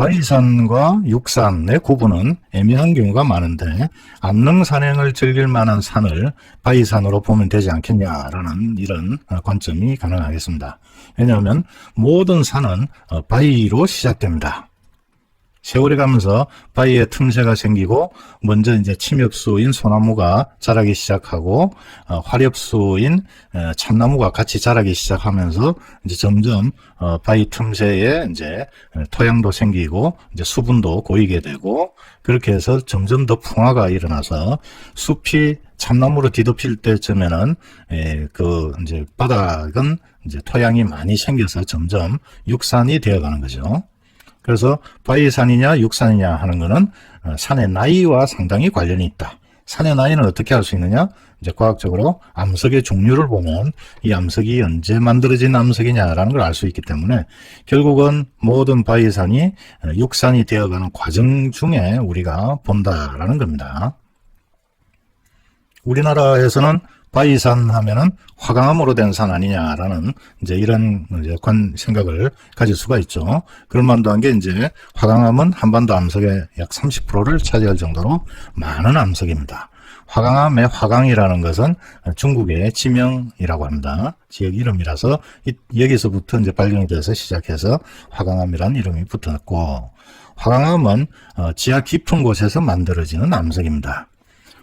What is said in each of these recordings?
바위산과 육산의 구분은 애매한 경우가 많은데 암릉 산행을 즐길 만한 산을 바위산으로 보면 되지 않겠냐라는 이런 어, 관점이 가능하겠습니다. 왜냐하면 모든 산은 어, 바위로 시작됩니다. 세월이 가면서 바위에 틈새가 생기고 먼저 이제 침엽수인 소나무가 자라기 시작하고 어, 화렵수인 어, 참나무가 같이 자라기 시작하면서 이제 점점 어, 바위 틈새에 이제 어, 토양도 생기고 이제 수분도 고이게 되고 그렇게 해서 점점 더 풍화가 일어나서 숲이 참나무로 뒤덮일 때쯤에는 에, 그 이제 바닥은 이제 토양이 많이 생겨서 점점 육산이 되어가는 거죠. 그래서 바위산이냐 육산이냐 하는 거는 어, 산의 나이와 상당히 관련이 있다. 산의 나이는 어떻게 알 수 있느냐? 이제 과학적으로 암석의 종류를 보면 이 암석이 언제 만들어진 암석이냐라는 걸 알 수 있기 때문에 결국은 모든 바위산이 어, 육산이 되어가는 과정 중에 우리가 본다라는 겁니다. 우리나라에서는 바위산 하면은 화강암으로 된 산 아니냐라는 이제 이런 이제 관 생각을 가질 수가 있죠. 그럴 만도 한 게 이제 화강암은 한반도 암석의 약 30%를 차지할 정도로 많은 암석입니다. 화강암의 화강이라는 것은 중국의 지명이라고 합니다. 지역 이름이라서 이- 여기서부터 이제 발견이 돼서 시작해서 화강암이라는 이름이 붙었고 화강암은 어, 지하 깊은 곳에서 만들어지는 암석입니다.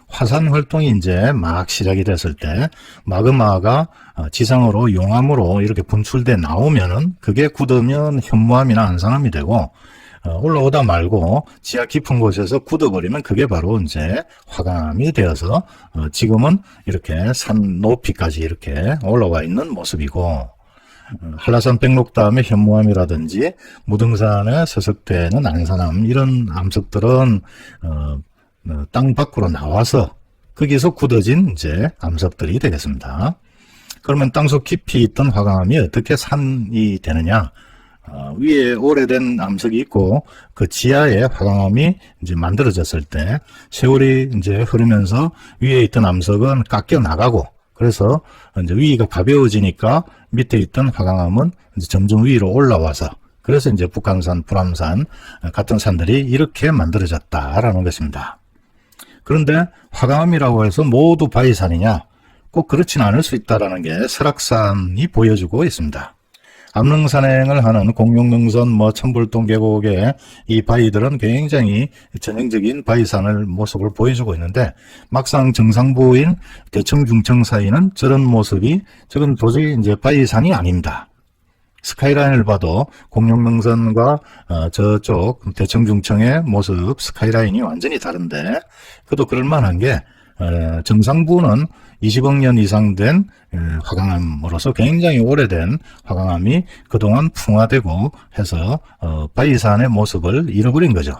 화산 활동이 이제 막 시작이 됐을 때 마그마가 어, 지상으로 용암으로 이렇게 분출돼 나오면은 그게 굳으면 현무암이나 안산암이 되고 어, 올라오다 말고 지하 깊은 곳에서 굳어버리면 그게 바로 이제 화강암이 되어서 어, 지금은 이렇게 산 높이까지 이렇게 올라와 있는 모습이고 어, 한라산 백록 다음에 현무암이라든지 무등산에 서석되는 안산암 이런 암석들은 어, 어, 땅 밖으로 나와서 거기서 굳어진 이제 암석들이 되겠습니다. 그러면 땅속 깊이 있던 화강암이 어떻게 산이 되느냐? 어, 위에 오래된 암석이 있고 그 지하에 화강암이 이제 만들어졌을 때 세월이 이제 흐르면서 위에 있던 암석은 깎여 나가고 그래서 이제 위가 가벼워지니까 밑에 있던 화강암은 이제 점점 위로 올라와서 그래서 이제 북한산, 불암산 같은 산들이 이렇게 만들어졌다라는 것입니다. 그런데 화강암이라고 해서 모두 바위산이냐? 꼭 그렇진 않을 수 있다라는 게 설악산이 보여주고 있습니다. 암릉산행을 하는 공룡능선, 뭐 천불동 계곡의 이 바위들은 굉장히 전형적인 바위산을 모습을 보여주고 있는데 막상 정상부인 대청 중청 사이는 저런 모습이 저건 도저히 이제 바위산이 아닙니다. 스카이라인을 봐도 공룡능선과 어, 저쪽 대청중청의 모습 스카이라인이 완전히 다른데 그도 그럴만한 게 어, 정상부는 20억 년 이상 된 어, 화강암으로서 굉장히 오래된 화강암이 그동안 풍화되고 해서 어, 바위산의 모습을 잃어버린 거죠.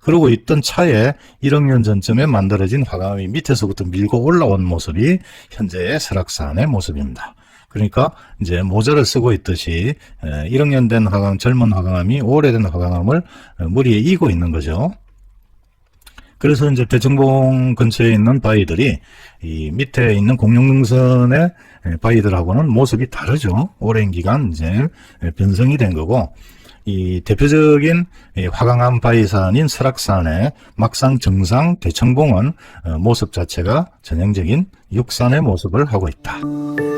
그러고 있던 차에 1억 년 전쯤에 만들어진 화강암이 밑에서부터 밀고 올라온 모습이 현재의 설악산의 모습입니다. 그러니까 이제 모자를 쓰고 있듯이 1억 년된 화강, 젊은 화강암이 오래된 화강암을 어, 머리에 이고 있는 거죠. 그래서 이제 대청봉 근처에 있는 바위들이 이 밑에 있는 공룡능선의 바위들하고는 모습이 다르죠. 오랜 기간 이제 변성이 된 거고 이 대표적인 이 화강암 바위산인 설악산의 막상 정상 대청봉은 어, 모습 자체가 전형적인 육산의 모습을 하고 있다.